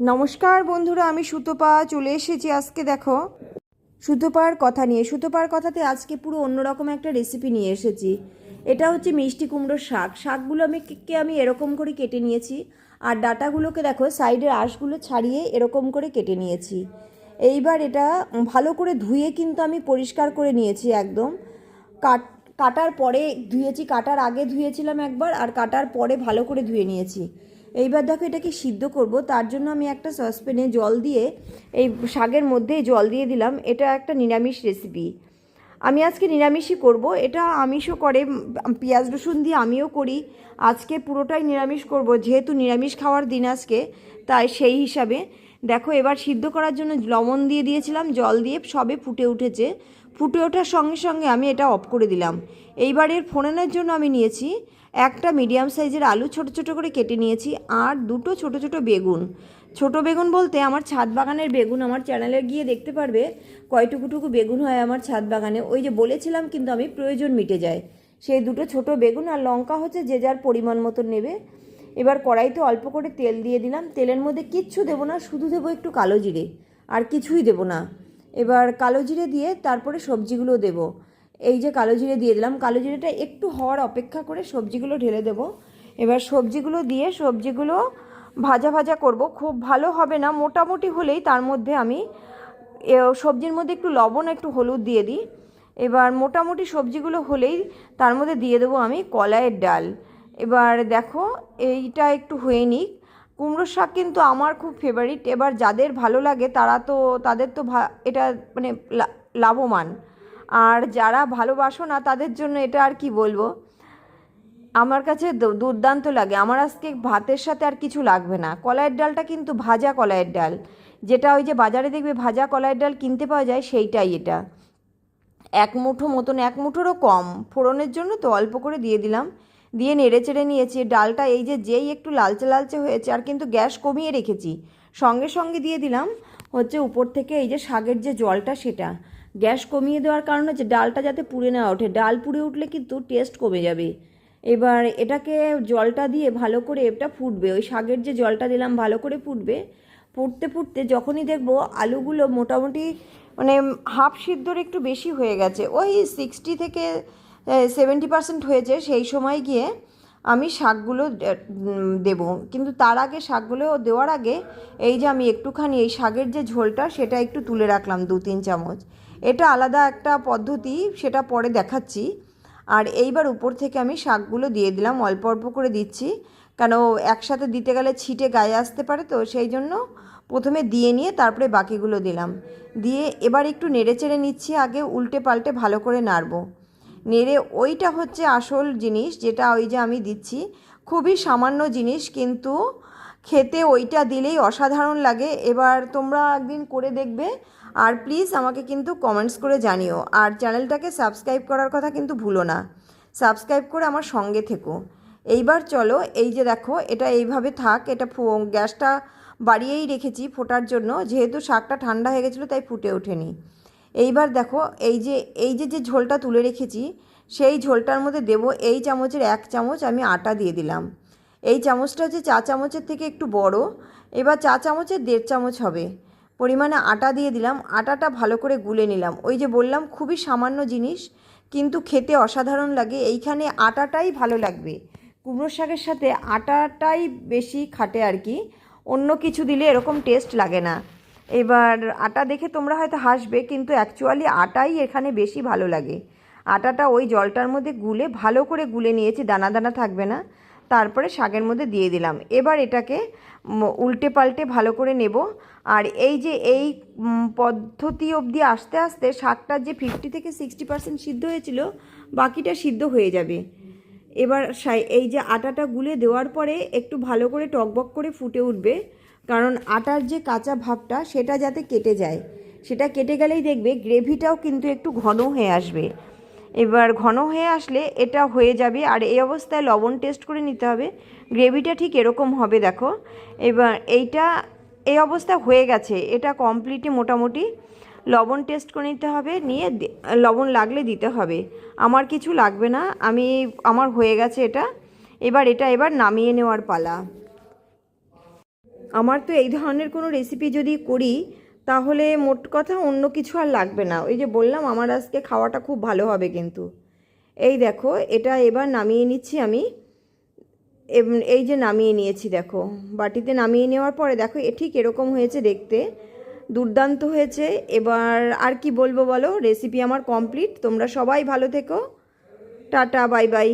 নমস্কার বন্ধুরা, আমি সুতপা, চলে এসেছি আজকে দেখো সুতোপার কথা নিয়ে। সুতোপার কথাতে আজকে পুরো অন্যরকম একটা রেসিপি নিয়ে এসেছি। এটা হচ্ছে মিষ্টি কুমড়োর শাক। শাকগুলো আমি কে আমি এরকম করে কেটে নিয়েছি। আর ডাটাগুলোকে দেখো, সাইডের আঁশগুলো ছাড়িয়ে এরকম করে কেটে নিয়েছি। এইবার এটা ভালো করে ধুয়ে কিন্তু আমি পরিষ্কার করে নিয়েছি একদম। কাট, কাটার পরে, ধুয়েছি, কাটার আগে ধুয়েছিলাম একবার, আর কাটার পরে ভালো করে ধুয়ে নিয়েছি। এইবার দেখো এটাকে সিদ্ধ করব। তার জন্য আমি একটা সসপ্যানে জল দিয়ে এই শাকের মধ্যেই জল দিয়ে দিলাম। এটা একটা নিরামিষ রেসিপি আমি আজকে নিরামিষই করব। এটা আমিষও করে, পেঁয়াজ রসুন দিয়ে আমিও করি। আজকে পুরোটাই নিরামিষ করব। যেহেতু নিরামিষ খাওয়ার দিন আজকে, তাই সেই হিসাবে। দেখো এবার সিদ্ধ করার জন্য লবণ দিয়ে দিয়েছিলাম। জল দিয়ে সবে ফুটে উঠেছে। ফুটে ওঠার সঙ্গে সঙ্গে আমি এটা অফ করে দিলাম। এইবারের ফোড়নের জন্য আমি নিয়েছি একটা মিডিয়াম সাইজের আলু ছোট ছোট করে কেটে নিয়েছি আর দুটো ছোট ছোট বেগুন। ছোট বেগুন বলতে আমার ছাদ বাগানের বেগুন আমার চ্যানেলে গিয়ে দেখতে পারবে কয়টুকুটুকু বেগুন হয় আমার ছাদ বাগানে। ওই যে বলেছিলাম কিন্তু আমি প্রয়োজন মিটে যায়। সেই দুটো ছোট বেগুন আর লঙ্কা হচ্ছে যে যার পরিমাণ মতো নেবে। এবার কড়াইতে অল্প করে তেল দিয়ে দিলাম। তেলের মধ্যে কিচ্ছু দেবো না, শুধু দেবো একটু কালো জিরে। আর কিছুই দেবো না। এবার কালো জিরে দিয়ে তারপরে সবজিগুলো দেবো। এই যে কালো জিরে দিয়ে দিলাম, কালো জিরেটা একটু হওয়ার অপেক্ষা করে সবজিগুলো ঢেলে দেবো। এবার সবজিগুলো দিয়ে সবজিগুলো ভাজা ভাজা করব। খুব ভালো হবে না, মোটামুটি হলেই তার মধ্যে আমি সবজির মধ্যে একটু লবণ, একটু হলুদ দিয়ে দিই। এবার মোটামুটি সবজিগুলো হলেই তার মধ্যে দিয়ে দেবো আমি কলাইয়ের ডাল। এবার দেখো, এইটা একটু হয়ে নিক। কুমড়োর শাক কিন্তু আমার খুব ফেভারিট এবার যাদের ভালো লাগে, তারা তো, তাদের তো এটা মানে লাভবান। আর যারা ভালোবাসো না, তাদের জন্য এটা আর কি বলব? আমার কাছে দুর্দান্ত লাগে। আমার আজকে ভাতের সাথে আর কিছু লাগবে না। কলাইয়ের ডালটা কিন্তু ভাজা কলাইয়ের ডাল। যেটা ওই যে বাজারে দেখবে ভাজা কলাইয়ের ডাল কিনতে পাওয়া যায়, সেইটাই এটা। এক মুঠো মতন, এক মুঠোরও কম। ফোড়নের জন্য তো অল্প করে দিয়ে দিলাম। দিয়ে নেড়ে চেড়ে নিয়েছি। ডালটা এই যে যেই একটু লালচে লালচে হয়েছে আর কিন্তু গ্যাস কমিয়ে রেখেছি। সঙ্গে সঙ্গে দিয়ে দিলাম হচ্ছে উপর থেকে এই যে শাকের যে জলটা সেটা। গ্যাস কমিয়ে দেওয়ার কারণে যে ডালটা যাতে পুড়ে না ওঠে। ডাল পুড়ে উঠলে কিন্তু টেস্ট কমে যাবে। এবার এটাকে জলটা দিয়ে ভালো করে এটা ফুটবে। ওই শাকের যে জলটা দিলাম ভালো করে ফুটবে। ফুটতে ফুটতে যখনই দেখব আলুগুলো মোটামুটি মানে হাফ সিদ্ধর একটু বেশি হয়ে গেছে। ওই সিক্সটি থেকে সেভেন্টি পার্সেন্ট হয়েছে, সেই সময় গিয়ে আমি শাকগুলো দেবো। কিন্তু তার আগে শাকগুলো দেওয়ার আগে এই যে আমি একটুখানি এই শাকের যে ঝোলটা, সেটা একটু তুলে রাখলাম দু তিন চামচ। এটা আলাদা একটা পদ্ধতি, সেটা পরে দেখাচ্ছি। আর এইবার উপর থেকে আমি শাকগুলো দিয়ে দিলাম, অল্প অল্প করে দিচ্ছি। কেন একসাথে দিতে গেলে ছিটে গায়ে আসতে পারে, তো সেই জন্য প্রথমে দিয়ে নিয়ে তারপরে বাকিগুলো দিলাম। দিয়ে এবার একটু নেড়ে চেড়ে নিচ্ছি, আগে উল্টে পাল্টে ভালো করে নাড়বো। নেড়ে ওইটা হচ্ছে আসল জিনিস যেটা ওই যে আমি দিচ্ছি। খুবই সামান্য জিনিস কিন্তু খেতে ওইটা দিলেই অসাধারণ লাগে। এবার তোমরা একদিন করে দেখবে আর প্লিজ আমাকে কিন্তু কমেন্টস করে জানিও। আর চ্যানেলটাকে সাবস্ক্রাইব করার কথা কিন্তু ভুলো না। সাবস্ক্রাইব করে আমার সঙ্গে থেকো। এইবার চলো, এই যে দেখো, এটা এইভাবে থাক। এটা গ্যাসটা বাড়িয়েই রেখেছি ফোটার জন্য। যেহেতু শাকটা ঠান্ডা হয়ে গেছিল, তাই ফুটে ওঠেনি। এইবার দেখো, এই যে এই যে যে ঝোলটা তুলে রেখেছি, সেই ঝোলটার মধ্যে দেবো এই চামচের এক চামচ আমি আটা দিয়ে দিলাম। এই চামচটা হচ্ছে চা চামচের থেকে একটু বড়, এবার চা চামচের দেড় চামচ হবে। পরিমাণে আটা দিয়ে দিলাম, আটাটা ভালো করে গুলে নিলাম। ওই যে বললাম, খুবই সামান্য জিনিস, কিন্তু খেতে অসাধারণ লাগে, এইখানে আটাটাই ভালো লাগবে। কুমড়ো শাকের সাথে আটাটাই বেশি খাটে আর কি, অন্য কিছু দিলে এরকম টেস্ট লাগে না। এবার আটা দেখে তোমরা হয়তো হাসবে, কিন্তু অ্যাকচুয়ালি আটাই এখানে বেশি ভালো লাগে। আটাটা ওই জলটার মধ্যে গুলে ভালো করে গুলে নিয়েছি, দানা দানা থাকবে না। তারপরে শাকের মধ্যে দিয়ে দিলাম। এবার এটাকে উল্টে পাল্টে ভালো করে নেব। আর এই যে এই পদ্ধতি অবধি আস্তে আস্তে শাকটা যে ফিফটি থেকে সিক্সটি পার্সেন্ট সিদ্ধ হয়েছিল, বাকিটা সিদ্ধ হয়ে যাবে। এবার এই যে আটাটা গুলে দেওয়ার পরে একটু ভালো করে টকবক করে ফুটে উঠবে। কারণ আটার যে কাঁচা ভাবটা সেটা যাতে কেটে যায়, সেটা কেটে গেলেই দেখবে গ্রেভিটাও কিন্তু একটু ঘন হয়ে আসবে। এবার ঘন হয়ে আসলে এটা হয়ে যাবে আর এই অবস্থায় লবণ টেস্ট করে নিতে হবে। গ্রেভিটা ঠিক এরকম হবে, দেখো। এবার এইটা, এই অবস্থা হয়ে গেছে, এটা কমপ্লিটই মোটামুটি। লবণ টেস্ট করে নিতে হবে, নিয়ে লবণ লাগলে দিতে হবে। আমার কিছু লাগবে না, আমি, আমার হয়ে গেছে এটা। এবার এটা এবার নামিয়ে নেওয়ার পালা। আমার তো এই ধরনের কোনো রেসিপি যদি করি, তাহলে মোট কথা অন্য কিছু আর লাগবে না। ওই যে বললাম, আমার আজকে খাওয়াটা খুব ভালো হবে কিন্তু। এই দেখো, এটা এবার নামিয়ে নিচ্ছি আমি। এই যে নামিয়ে নিয়েছি দেখো, বাটিতে নামিয়ে নেওয়ার পরে দেখো, এ ঠিক এরকম হয়েছে দেখতে। দুর্দান্ত হয়েছে। এবার আর কি বলব বলো রেসিপি আমার কমপ্লিট তোমরা সবাই ভালো থেকো। Tata bye bye